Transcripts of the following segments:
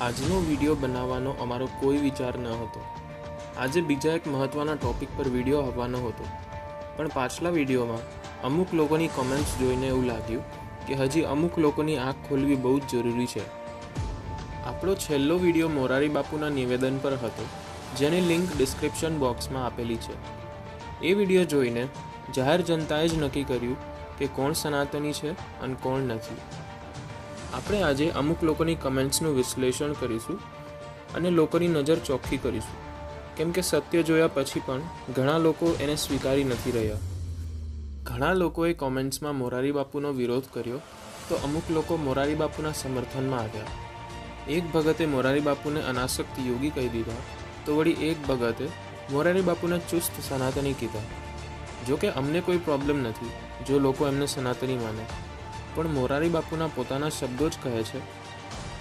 આજનો વીડિયો બનાવવાનો અમારો કોઈ વિચાર ન હતો. આજે બીજા એક મહત્ત્વના ટોપિક પર વીડિયો આવવાનો હતો. પણ પાછલા વિડીયોમાં અમુક લોકોની કમેન્ટ્સ જોઈને એવું લાગ્યું કે હજી અમુક લોકોની આંખ ખોલવી બહુ જ જરૂરી છે. આપણો છેલ્લો વીડિયો મોરારી બાપુના નિવેદન પર હતો, જેની લિંક ડિસ્ક્રિપ્શન બોક્સમાં આપેલી છે. એ વીડિયો જોઈને જાહેર જનતાએ જ નક્કી કર્યું કે કોણ સનાતની છે અને કોણ નથી. આપણે આજે અમુક લોકોની કમેન્ટ્સનું વિશ્લેષણ કરીશું અને લોકોની નજર ચોખ્ખી કરીશું. કેમ કે સત્ય જોયા પછી પણ ઘણા લોકો એને સ્વીકારી નથી રહ્યા. ઘણા લોકોએ કોમેન્ટ્સમાં મોરારી બાપુનો વિરોધ કર્યો તો અમુક લોકો મોરારી બાપુના સમર્થનમાં આવ્યા. એક ભગતે મોરારી બાપુને અનાસક્ત યોગી કહી દીધા તો વળી એક ભગતે મોરારી બાપુને ચુસ્ત સનાતની કીધા. જો કે અમને કોઈ પ્રોબ્લેમ નથી જો લોકો એમને સનાતની માને. પણ મોરારી બાપુના પોતાના શબ્દો જ કહે છે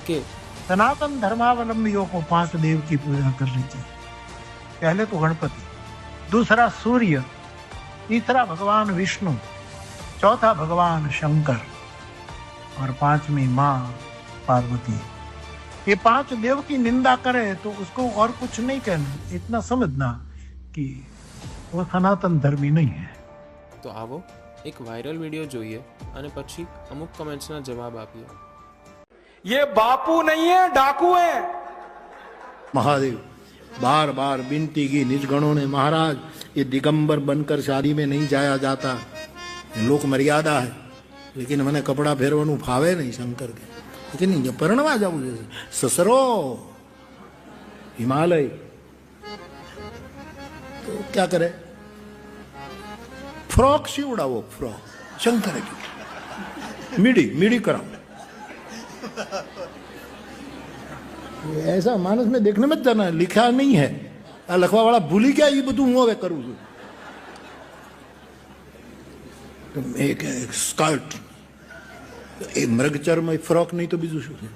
કે सनातन धर्मावलंबियों को पांच देव की पूजा करनी चाहिए पहले तो गणपति दूसरा सूर्य तीसरा भगवान विष्णु चौथा भगवान शंकर और पांचवी माँ पार्वती ये पांच देव की निंदा करे तो उसको और कुछ नहीं कहना इतना समझना कि वो सनातन धर्मी नहीं है તો આવો એક વાયરલ વિડીયો જોઈએ અને પછી અમુક કમેન્ટ્સના જવાબ આપીએ ये बापू नहीं है डाकू है महादेव बार बार विनती की निज गणों ने महाराज ये दिगंबर बनकर शादी में नहीं जाया जाता ये लोक मर्यादा है लेकिन મને કપડાં પહેરવાનું ફાવે નહીં શંકર કે લેકિન અહીંયા પરણવા જવું છે સસરો હિમાલય તો ક્યાં કરે फ्रॉक सिवड़ाओ फ्रॉक शंकर की मीडी मीडी कराओ ऐसा मानस में देखने में जाना लिखा नहीं है આ લખવા વાળા ભૂલી ગયા એ બધું હું હવે કરું છું તો એક એક સ્કર્ટ એ મૃગચર્મ એ ફ્રોક નહીં તો બીજું શું છે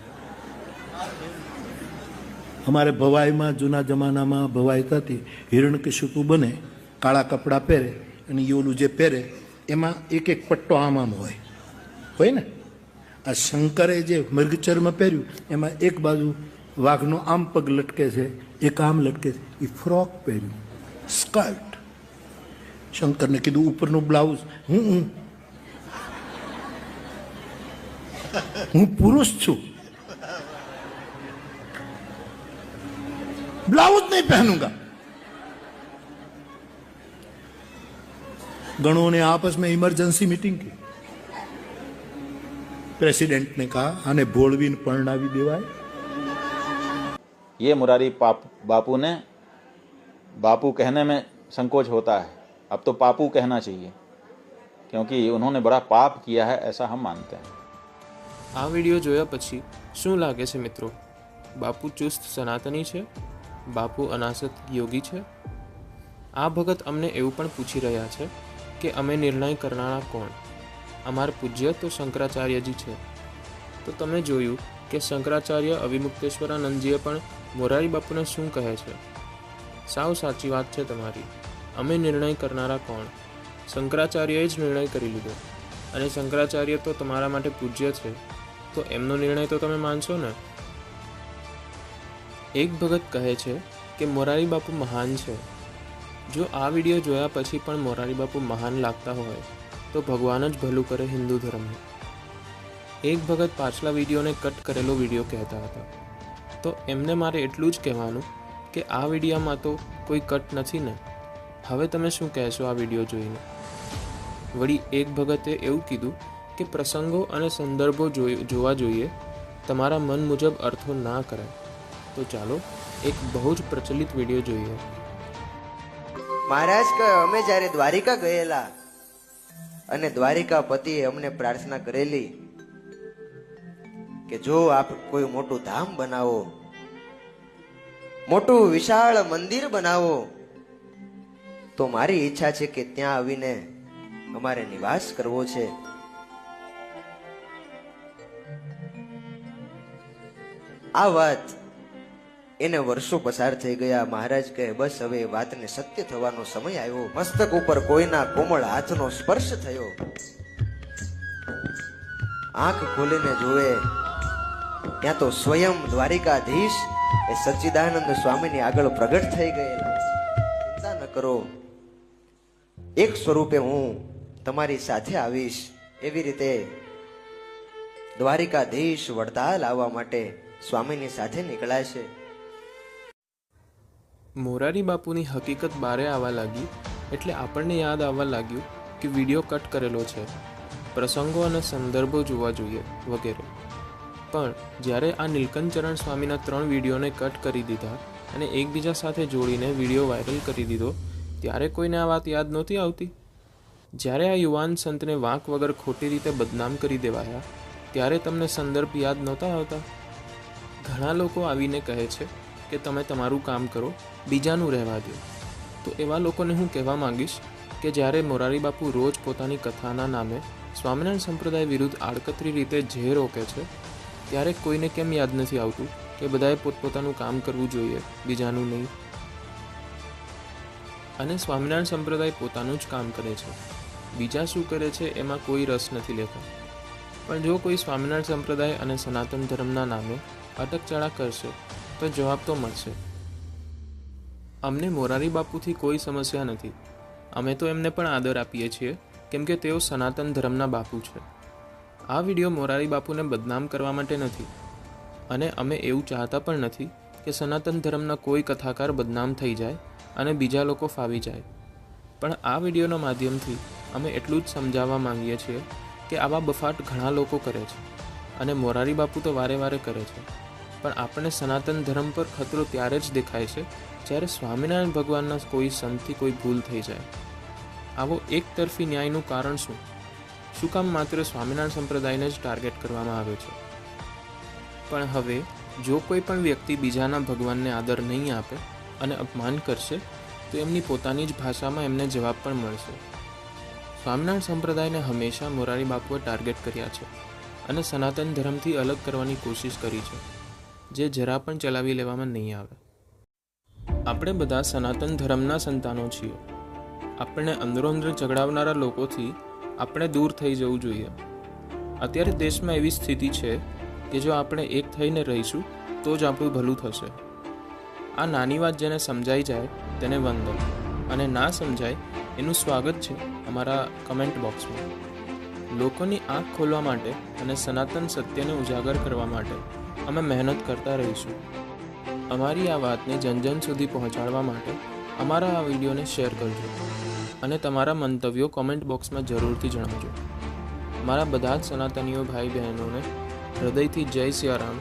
અમારે ભવાઈમાં જૂના જમાનામાં ભવાઈ થતી હિરણ કે શુકુ બને કાળા કપડાં પહેરે અને યોલું જે પહેરે, એમાં એક એક પટ્ટો આમ આમ હોય. હોય ને? આ શંકરે જે મૃગચર્મ પહેર્યું, એમાં એક બાજુ વાઘનો આમ પગ લટકે છે, એક આમ લટકે છે. એ ફ્રોક પહેર્યું. સ્કર્ટ. શંકરને કીધું, ઉપરનું બ્લાઉઝ, હું હું. હું પુરુષ છું. બ્લાઉઝ નહીં પહેનુંગા. गणों ने आपस में इमरजेंसी मीटिंग की प्रेसिडेंट ने कहा आने भोड़वीन परणावी देवाय ये मुरारी पाप बापू ने बापू कहने में संकोच होता है अब तो पापू कहना चाहिए क्योंकि उन्होंने बड़ा पाप किया है ऐसा हम मानते हैं આ વિડીયો જોયા પછી શું લાગે છે મિત્રો બાપુ ચુસ્ત સનાતની છે બાપુ અનાસત યોગી છે આ ભગત અમને એવું પણ પૂછી રહ્યા છે કે અમે નિર્ણય કરનારા કોણ? અમારા પૂજ્ય તો શંકરાચાર્યજી છે. તો તમે જોયું કે શંકરાચાર્ય અવિમુક્તેશ્વરાનંદજીએ પણ મોરારી બાપુને શું કહે છે? સાવ સાચી વાત છે તમારી. અમે નિર્ણય કરનારા કોણ? શંકરાચાર્યએ જ નિર્ણય કરી લીધો. અને શંકરાચાર્ય તો તમારા માટે પૂજ્ય છે. તો એમનો નિર્ણય તો તમે માનશો ને? એક ભગત કહે છે કે મોરારી બાપુ મહાન છે. જો આ વીડિયો જોયા પછી પણ મોરારી બાપુ મહાન લાગતા હોય, તો ભગવાન જ ભલું કરે હિન્દુ ધર્મને એક ભગત પાછલા વિડીયોને કટ કરેલો વીડિયો કહેતા હતા. તો એમને મારે એટલું જ કહેવાનું કે આ વિડીયામાં તો કોઈ કટ નથી ને. હવે તમે શું કહેશો આ વીડિયો જોઈને? વળી એક ભગતે એવું કીધું કે પ્રસંગો અને સંદર્ભો જોવા જોઈએ. તમારા મન મુજબ અર્થો ના કરાય. તો ચાલો એક બહુ જ પ્રચલિત વીડિયો જોઈએ. મહારાજ કે અમે જ્યારે દ્વારિકા ગયેલા અને દ્વારિકા પતિએ અમને પ્રાર્થના કરેલી કે જો આપ કોઈ મોટું ધામ બનાવો, મોટું વિશાળ મંદિર બનાવો, તો મારી ઈચ્છા છે કે ત્યાં આવીને અમારે નિવાસ કરવો છે. આ વાત એને વર્ષો પસાર થઈ ગયા. મહારાજ કહે, બસ હવે વાતને સત્ય થવાનો સમય આવ્યો. મસ્તક ઉપર કોઈના કોમળ હાથનો સ્પર્શ થયો. આંખ ખોલીને જોવે ત્યાં તો સ્વયં દ્વારિકાધીશ એ સચ્ચિદાનંદ સ્વામીની આગળ પ્રગટ થઈ ગયેલા. ચિંતા ન કરો. એક સ્વરૂપે હું તમારી સાથે આવીશ. એવી રીતે દ્વારિકાધીશ વડતાલ આવવા માટે સ્વામીની સાથે નીકળાય છે. મોરારી બાપુની હકીકત બારે આવવા લાગી એટલે આપણને યાદ આવવા લાગ્યું કે વીડિયો કટ કરેલો છે. પ્રસંગો અને સંદર્ભો જોવા જોઈએ વગેરે. પણ જ્યારે આ નીલકંઠચરણ સ્વામીના ત્રણ વિડીયોને કટ કરી દીધા અને એકબીજા સાથે જોડીને વીડિયો વાયરલ કરી દીધો, ત્યારે કોઈને આ વાત યાદ નહોતી આવતી? જ્યારે આ યુવાન સંતને વાંક વગર ખોટી રીતે બદનામ કરી દેવાયા, ત્યારે તમને સંદર્ભ યાદ નહોતા આવતા? ઘણા લોકો આવીને કહે છે કે તમે તમારું કામ કરો, બીજાનું રહેવા દો. તો એવા લોકોને હું કહેવા માંગીશ કે જ્યારે મોરારી રોજ પોતાની કથાના નામે સ્વામિનારાયણ સંપ્રદાય વિરુદ્ધ આડકતરી રીતે જે રોકે છે, ત્યારે કોઈને કેમ યાદ નથી આવતું કે બધાએ પોતપોતાનું કામ કરવું જોઈએ, બીજાનું નહીં? અને સ્વામિનારાયણ સંપ્રદાય પોતાનું જ કામ કરે છે. બીજા શું કરે છે એમાં કોઈ રસ નથી લેતા. પણ જો કોઈ સ્વામિનારાયણ સંપ્રદાય અને સનાતન ધર્મના નામે અટકચાળા કરશે તો જવાબ તો મળશે. અમને મોરારી બાપુથી કોઈ સમસ્યા નથી. અમે તો એમને પણ આદર આપીએ છીએ, કેમ કે તેઓ સનાતન ધર્મના બાપુ છે. આ વીડિયો મોરારી બાપુને બદનામ કરવા માટે નથી. અને અમે એવું ચાહતા પણ નથી કે સનાતન ધર્મના કોઈ કથાકાર બદનામ થઈ જાય અને બીજા લોકો ફાવી જાય. પણ આ વિડીયોના માધ્યમથી અમે એટલું જ સમજાવવા માંગીએ છીએ કે આવા બફાટ ઘણા લોકો કરે છે. અને મોરારી બાપુ તો વારે વારે કરે છે. પણ આપણને સનાતન ધર્મ પર ખતરો ત્યારે જ દેખાય છે, જ્યારે સ્વામિનારાયણ ભગવાનના કોઈ સંતથી કોઈ ભૂલ થઈ જાય. આવો એક તરફી ન્યાયનું કારણ શું? શું કામ માત્ર સ્વામિનારાયણ સંપ્રદાયને જ ટાર્ગેટ કરવામાં આવે છે? પણ હવે, જો કોઈ પણ વ્યક્તિ બીજાના ભગવાનને આદર નહીં આપે અને અપમાન કરશે, તો એમની પોતાની જ ભાષામાં એમને જવાબ પણ મળશે. સ્વામિનારાયણ સંપ્રદાયને હંમેશા મોરારી બાપુએ ટાર્ગેટ કર્યા છે અને સનાતન ધર્મથી અલગ કરવાની કોશિશ કરી છે. જે જરા પણ ચલાવી લેવામાં નહીં આવે. આપણે બધા સનાતન ધર્મના સંતાનો છીએ. આપણને અંદરોઅંદર ઝઘડાવનારા લોકોથી આપણે દૂર થઈ જવું જોઈએ. અત્યારે દેશમાં એવી સ્થિતિ છે કે જો આપણે એક થઈને રહીશું, તો જ આપણું ભલું થશે. આ નાની વાત જેને સમજાઈ જાય, તેને વંદન. અને ના સમજાય, એનું સ્વાગત છે અમારા કમેન્ટ બોક્સમાં. લોકોની આંખ ખોલવા માટે અને સનાતન સત્યને ઉજાગર કરવા માટે. અમે મહેનત કરતા રહીશું. અમારી આ વાતને જન જન સુધી પહોંચાડવા માટે અમારા આ વિડીયોને શેર કરજો અને તમારા મંતવ્યો કોમેન્ટ બોક્સમાં જરૂરથી જણાવજો. મારા બધા જ સનાતનીઓ ભાઈ બહેનોને હૃદયથી જય સિયારામ,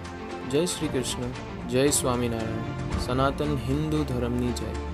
જય શ્રી કૃષ્ણ, જય સ્વામિનારાયણ. સનાતન હિન્દુ ધર્મની જય.